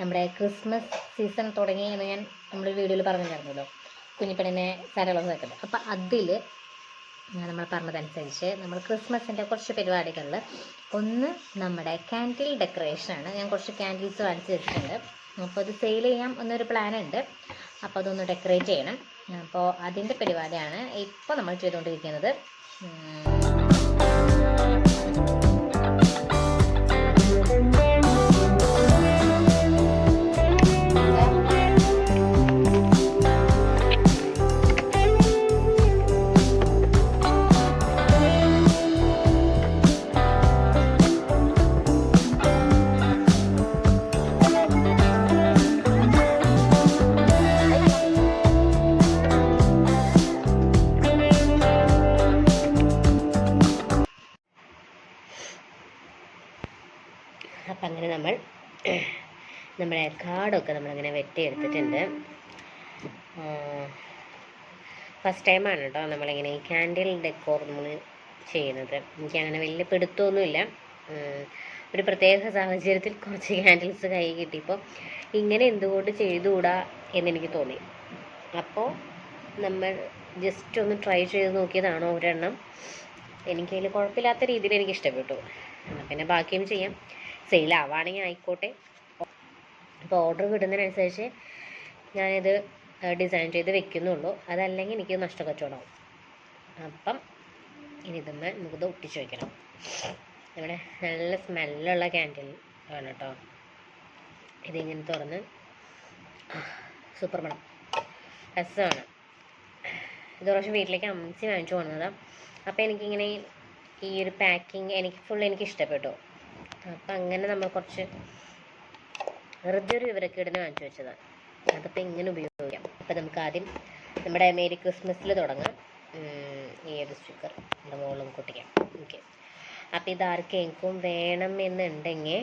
നമ്മുടെ Christmas season തുടങ്ങി എന്ന് ഞാൻ നമ്മുടെ വീഡിയോയിൽ പറഞ്ഞിട്ടുണ്ടായിരുന്നല്ലോ കുഞ്ഞിപ്പണിനെ സാരകളൊക്കെ വെക്കുന്നത് അപ്പം അതിൽ നമ്മൾ പറഞ്ഞതനുസരിച്ച് നമ്മൾ ക്രിസ്മസിന്റെ കുറച്ച് പരിപാടികളിൽ ഒന്ന് നമ്മുടെ ക്യാൻഡിൽ ഡെക്കറേഷനാണ് ഞാൻ കുറച്ച് ക്യാൻഡിൽസ് വാങ്ങിച്ച് വെച്ചിട്ടുണ്ട്. അപ്പോൾ അത് സെയിൽ ചെയ്യാം എന്നൊരു പ്ലാൻ ഉണ്ട്. അപ്പോൾ അതൊന്ന് ഡെക്കറേറ്റ് ചെയ്യണം. അപ്പോൾ അതിന്റെ പരിപാടിയാണ് ഇപ്പോൾ നമ്മൾ ചെയ്തുകൊണ്ടിരിക്കുന്നത്. അപ്പം അങ്ങനെ നമ്മൾ നമ്മുടെ കാടൊക്കെ നമ്മളിങ്ങനെ വെട്ടിയെടുത്തിട്ടുണ്ട്. ഫസ്റ്റ് ടൈമാണ് കേട്ടോ നമ്മളിങ്ങനെ ഈ ക്യാൻഡിൽ ഡെക്കോർ നമ്മൾ ചെയ്യുന്നത്. എനിക്കങ്ങനെ വലിയ പിടുത്തമൊന്നുമില്ല. ഒരു പ്രത്യേക സാഹചര്യത്തിൽ കുറച്ച് ക്യാൻഡിൽസ് കൈ കിട്ടിയപ്പോൾ ഇങ്ങനെ എന്തുകൊണ്ട് ചെയ്തുകൂടാ എന്നെനിക്ക് തോന്നി. അപ്പോൾ നമ്മൾ ജസ്റ്റ് ഒന്ന് ട്രൈ ചെയ്ത് നോക്കിയതാണ് ഒരെണ്ണം. എനിക്കതിൽ കുഴപ്പമില്ലാത്ത രീതിയിൽ എനിക്ക് ഇഷ്ടപ്പെട്ടു. എന്നാൽ പിന്നെ ബാക്കിയും ചെയ്യാം. സെയിൽ ആവുകയാണെങ്കിൽ ആയിക്കോട്ടെ. അപ്പോൾ ഓർഡർ കിട്ടുന്നതിനനുസരിച്ച് ഞാനിത് ഡിസൈൻ ചെയ്ത് വെക്കുന്നുള്ളൂ. അതല്ലെങ്കിൽ എനിക്ക് നഷ്ടക്കച്ചവടമാവും അപ്പം ഇനി ഇതുമ്മേ നമുക്കിത് ഒട്ടിച്ച് വയ്ക്കണം ഇവിടെ നല്ല സ്മെല്ലുള്ള ക്യാൻഡിൽ ആണ് കേട്ടോ ഇതിങ്ങനെ തുറന്ന് സൂപ്പർ മണം. രസമാണ് ഇത് പ്രാവശ്യം വീട്ടിലേക്ക് അമ്മച്ചി വാങ്ങിച്ചു കൊണ്ടുവന്നതാണ് അപ്പോൾ എനിക്കിങ്ങനെ ഈ ഒരു പാക്കിങ് എനിക്ക് ഫുൾ എനിക്ക് ഇഷ്ടപ്പെട്ടു. അപ്പം അങ്ങനെ നമ്മൾ കുറച്ച് വെറുതെ ഒരു വിവരക്കേടിന് വാങ്ങിച്ചു വെച്ചതാണ്. അതിപ്പോൾ ഇങ്ങനെ ഉപയോഗിക്കാം. അപ്പം നമുക്ക് ആദ്യം നമ്മുടെ മേരി ക്രിസ്മസിൽ തുടങ്ങാം. ഏത് സ്റ്റിക്കർ നമ്മുടെ മുകളിലും കൊട്ടിക്കാം ഓക്കെ. അപ്പോൾ ഇത് ആർക്കെങ്കിലും വേണം എന്നുണ്ടെങ്കിൽ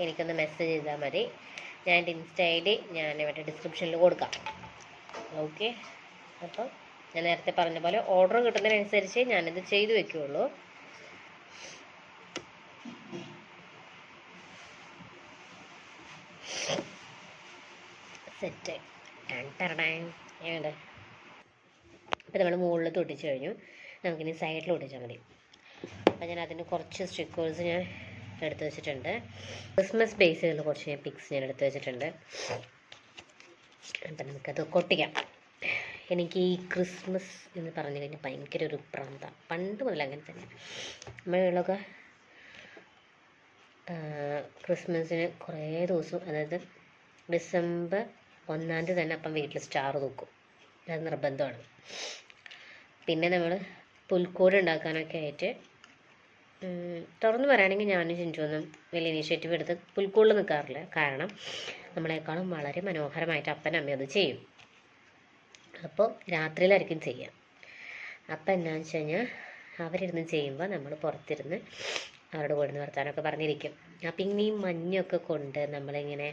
എനിക്കൊന്ന് മെസ്സേജ് ചെയ്താൽ മതി. ഞാൻ എന്റെ ഇൻസ്റ്റ ഐ ഡി ഞാൻ ഇവിടെ ഡിസ്ക്രിപ്ഷനിൽ കൊടുക്കാം. ഓക്കെ. അപ്പോൾ ഞാൻ നേരത്തെ പറഞ്ഞ പോലെ ഓർഡർ കിട്ടുന്നതിനനുസരിച്ച് ഞാനിത് ചെയ്തു വെക്കുകയുള്ളൂ സെറ്റ് ഏണ്ട് അപ്പോൾ നമ്മൾ മുകളിൽ തൊട്ടിച്ച് കഴിഞ്ഞു. നമുക്കിനി സൈഡിൽ ഒട്ടിച്ചാൽ മതി. അപ്പോൾ ഞാൻ അതിന് കുറച്ച് സ്റ്റിക്കേഴ്സ് ഞാൻ എടുത്തു വെച്ചിട്ടുണ്ട്. ക്രിസ്മസ് ബേസ് കുറച്ച് ഞാൻ പിക്സ് ഞാൻ എടുത്തു വെച്ചിട്ടുണ്ട്. അപ്പം നമുക്കത് കൊട്ടിക്കാം എനിക്ക് ഈ ക്രിസ്മസ് എന്ന് പറഞ്ഞു കഴിഞ്ഞാൽ ഭയങ്കര ഒരു പ്രാന്ത പണ്ട് മുതൽ അങ്ങനെ തന്നെ. നമ്മളൊക്കെ ക്രിസ്മസിന് കുറേ ദിവസം അതായത് ഡിസംബർ ഒന്നാം തന്നെ അപ്പം വീട്ടിൽ സ്റ്റാർ തൂക്കും. അത് നിർബന്ധമാണ്. പിന്നെ നമ്മൾ പുൽക്കൂട് ഉണ്ടാക്കാനൊക്കെ ആയിട്ട് തുറന്നു പറയുകയാണെങ്കിൽ ഞാനും ചിഞ്ചുവൊന്നും വലിയ ഇനീഷ്യേറ്റീവ് എടുത്ത് പുൽക്കൂടിൽ നിൽക്കാറില്ല കാരണം നമ്മളെക്കാളും വളരെ മനോഹരമായിട്ട് അപ്പൻ അമ്മ അത് ചെയ്യും. അപ്പോൾ രാത്രിയിലായിരിക്കും ചെയ്യുക അപ്പം എന്താണെന്ന് വെച്ച് കഴിഞ്ഞാൽ അവരിരുന്ന് ചെയ്യുമ്പോൾ നമ്മൾ പുറത്തിരുന്ന് അവരോട് കൂടെ വർത്താനമൊക്കെ പറഞ്ഞിരിക്കും. അപ്പം ഇങ്ങനെ ഈ മഞ്ഞൊക്കെ കൊണ്ട് നമ്മളിങ്ങനെ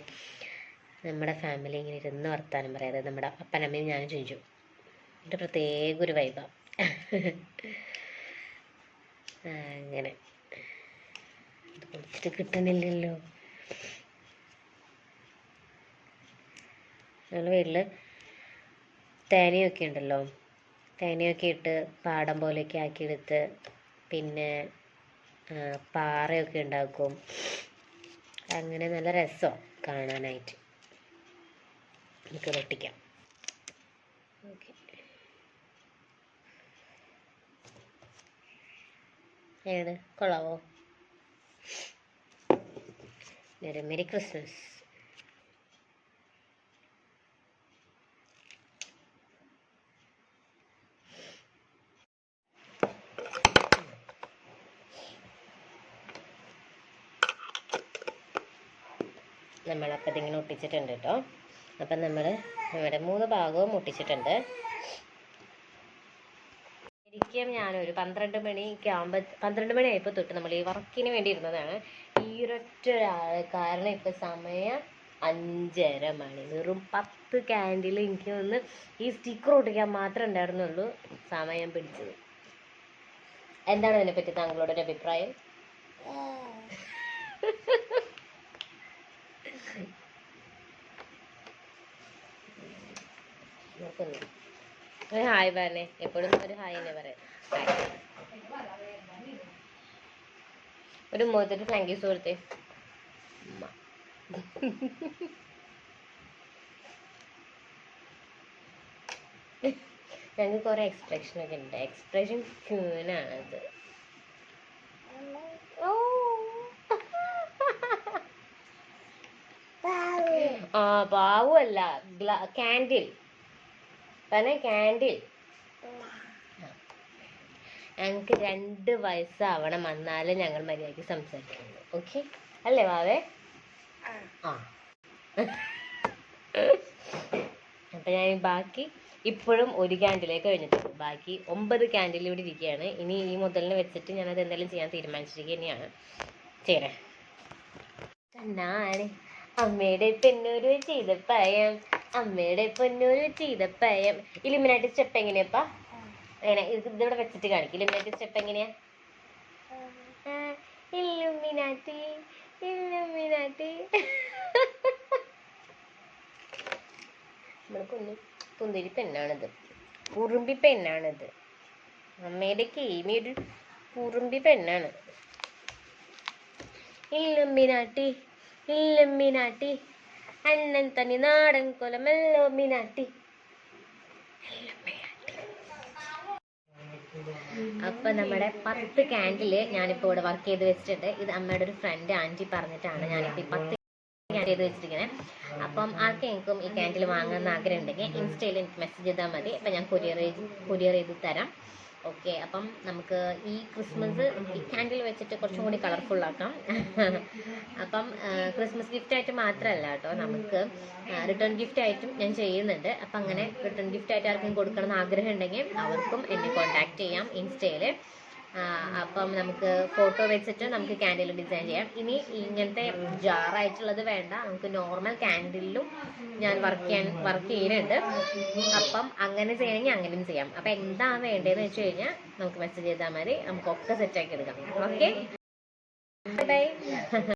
നമ്മുടെ ഫാമിലി ഇങ്ങനെ ഇരുന്ന് വർത്താനം പറയാതെ നമ്മുടെ അപ്പനമ്മയും ഞാനും ചോദിച്ചു എന്നിട്ട് പ്രത്യേക ഒരു വൈബാണ് അങ്ങനെ. ഇത് കിട്ടുന്നില്ലല്ലോ. കിട്ടണില്ലല്ലോ ഞങ്ങൾ വീട്ടിൽ തേനയൊക്കെ ഉണ്ടല്ലോ. തേനയൊക്കെ ഇട്ട് പാടം പോലെയൊക്കെ ആക്കിയെടുത്ത് പിന്നെ പാറയൊക്കെ ഉണ്ടാക്കും. അങ്ങനെ നല്ല രസമാണ് കാണാനായിട്ട്. നമുക്ക് വെട്ടിക്കാം. ഓക്കെ. ഏത്? കൊള്ളാവോ? ഒരു മെരി ക്രിസ്മസ്. നമ്മളപ്പോൾ ഇതിങ്ങനെ ഒട്ടിച്ചിട്ടുണ്ട് കേട്ടോ അപ്പം നമ്മൾ ഇവിടെ മൂന്ന് ഭാഗവും മുട്ടിച്ചിട്ടുണ്ട്. ശരിക്കും ഞാനൊരു പന്ത്രണ്ട് മണിക്ക് ആകുമ്പോൾ പന്ത്രണ്ട് മണി ആയപ്പോൾ തൊട്ട് നമ്മൾ ഈ വർക്കിന് വേണ്ടി ഇരുന്നതാണ്. ഈ ഒരൊറ്റ ഒരാൾ കാരണം ഇപ്പം സമയം അഞ്ചര മണി. വെറും പത്ത് ക്യാൻഡിൽ എനിക്ക് ഒന്ന് ഈ സ്റ്റിക്കർ ഒട്ടിക്കാൻ മാത്രമേ ഉണ്ടായിരുന്നുള്ളൂ സമയം പിടിച്ചത്. എന്താണ് അതിനെപ്പറ്റി താങ്കളുടെ ഒരു അഭിപ്രായം ഒരു ഹായ് പറഞ്ഞേ. എപ്പോഴും ഒരു ഹായ് തന്നെ പറയാം? ഒരു മുഖത്തൊരു താങ്ക് യു സുഹൃത്തെ. ഞങ്ങൾക്ക് കുറെ എക്സ്പ്രഷൻ ഒക്കെ ഉണ്ട് എക്സ്പ്രഷൻ ക്യൂനാണത്. ആ പാവല്ല കാൻഡിൽ തന്നെ കാൻഡിൽ ഞങ്ങൾക്ക് രണ്ട് വയസ്സാവണം എന്നാലേ ഞങ്ങൾ മര്യാദയ്ക്ക് സംസാരിക്കുള്ളൂ ഓക്കെ അല്ലേ വാവേ? ആ. അപ്പൊ ഞാൻ ബാക്കി ഇപ്പോഴും ഒരു ക്യാൻഡിലേക്ക് കഴിഞ്ഞിട്ടുണ്ട്. ബാക്കി ഒമ്പത് ക്യാൻഡിൽ ഇവിടെ ഇരിക്കുകയാണ്. ഇനി ഈ മുതലിന് വെച്ചിട്ട് ഞാനത് എന്തെങ്കിലും ചെയ്യാൻ തീരുമാനിച്ചിരിക്കുക തന്നെയാണ് ചെയ്യണേ. കണ്ണാണ് അമ്മയുടെ പൊന്നൂര് ചെയ്ത പയം അമ്മയുടെ പൊന്നൂര് ചീതപ്പയം. പയം ഇലുമിനാട്ടി സ്റ്റെപ്പ് എങ്ങനെയാപ്പാ? എങ്ങനെ ഇത് ഇതിവിടെ വെച്ചിട്ട് കാണിക്കും. ഇലുമിനാട്ടി സ്റ്റെപ്പ് എങ്ങനെയാ? ഇല്ലുമിനാട്ടി ഇല്ലുമിനാട്ടി നമ്മുടെ കുഞ്ഞു കുന്തിരി പെണ്ണാണിത്. കുറുമ്പി പെണ്ണാണിത്. അമ്മയുടെ കേമി ഒരു കുറുമ്പി പെണ്ണാണ്. ഇല്ലുമ്പിനാട്ടി ഇല്ലമ്മിനാട്ടി തനി നാടൻ കൊലമെല്ലോമ്മിനാട്ടി അപ്പൊ നമ്മുടെ പത്ത് ക്യാൻഡിൽ ഞാനിപ്പോ ഇവിടെ വർക്ക് ചെയ്ത് വെച്ചിട്ടുണ്ട്. ഇത് അമ്മയുടെ ഒരു ഫ്രണ്ട് ആന്റി പറഞ്ഞിട്ടാണ് ഞാനിപ്പോ ഈ പത്ത് ക്യാൻഡിൽ ചെയ്ത് വെച്ചിരിക്കുന്നത് അപ്പം ആർക്കെങ്കിലും ഈ ക്യാൻഡിൽ വാങ്ങാൻ ആഗ്രഹം ഉണ്ടെങ്കിൽ ഇൻസ്റ്റയിൽ എനിക്ക് മെസ്സേജ് ചെയ്താൽ മതി. അപ്പം ഞാൻ കൊറിയർ കൊറിയർ ചെയ്ത് തരാം. ഓക്കെ അപ്പം നമുക്ക് ഈ ക്രിസ്മസ് ഈ ക്യാൻഡിൽ വെച്ചിട്ട് കുറച്ചും കൂടി കളർഫുൾ ആക്കാം. അപ്പം ക്രിസ്മസ് ഗിഫ്റ്റ് ആയിട്ട് മാത്രമല്ല കേട്ടോ നമുക്ക് റിട്ടേൺ ഗിഫ്റ്റ് ആയിട്ടും ഞാൻ ചെയ്യുന്നുണ്ട്. അപ്പം അങ്ങനെ റിട്ടേൺ ഗിഫ്റ്റ് ആയിട്ട് ആർക്കും കൊടുക്കണം എന്ന് ആഗ്രഹം ഉണ്ടെങ്കിൽ അവർക്കും എന്നെ കോൺടാക്ട് ചെയ്യാം ഇൻസ്റ്റയിൽ അപ്പം നമുക്ക് ഫോട്ടോ വെച്ചിട്ട് നമുക്ക് ക്യാൻഡിൽ ഡിസൈൻ ചെയ്യാം. ഇനി ഇങ്ങനത്തെ ജാറായിട്ടുള്ളത് വേണ്ട. നമുക്ക് നോർമൽ ക്യാൻഡിലും ഞാൻ വർക്ക് ചെയ്യാൻ വർക്ക് ചെയ്യുന്നുണ്ട്. അപ്പം അങ്ങനെ ചെയ്യണമെങ്കിൽ അങ്ങനെയും ചെയ്യാം. അപ്പം എന്താ വേണ്ടതെന്ന് വെച്ച് കഴിഞ്ഞാൽ നമുക്ക് മെസ്സേജ് ചെയ്താൽ മതി. നമുക്കൊക്കെ സെറ്റാക്കി എടുക്കാം. Okay bye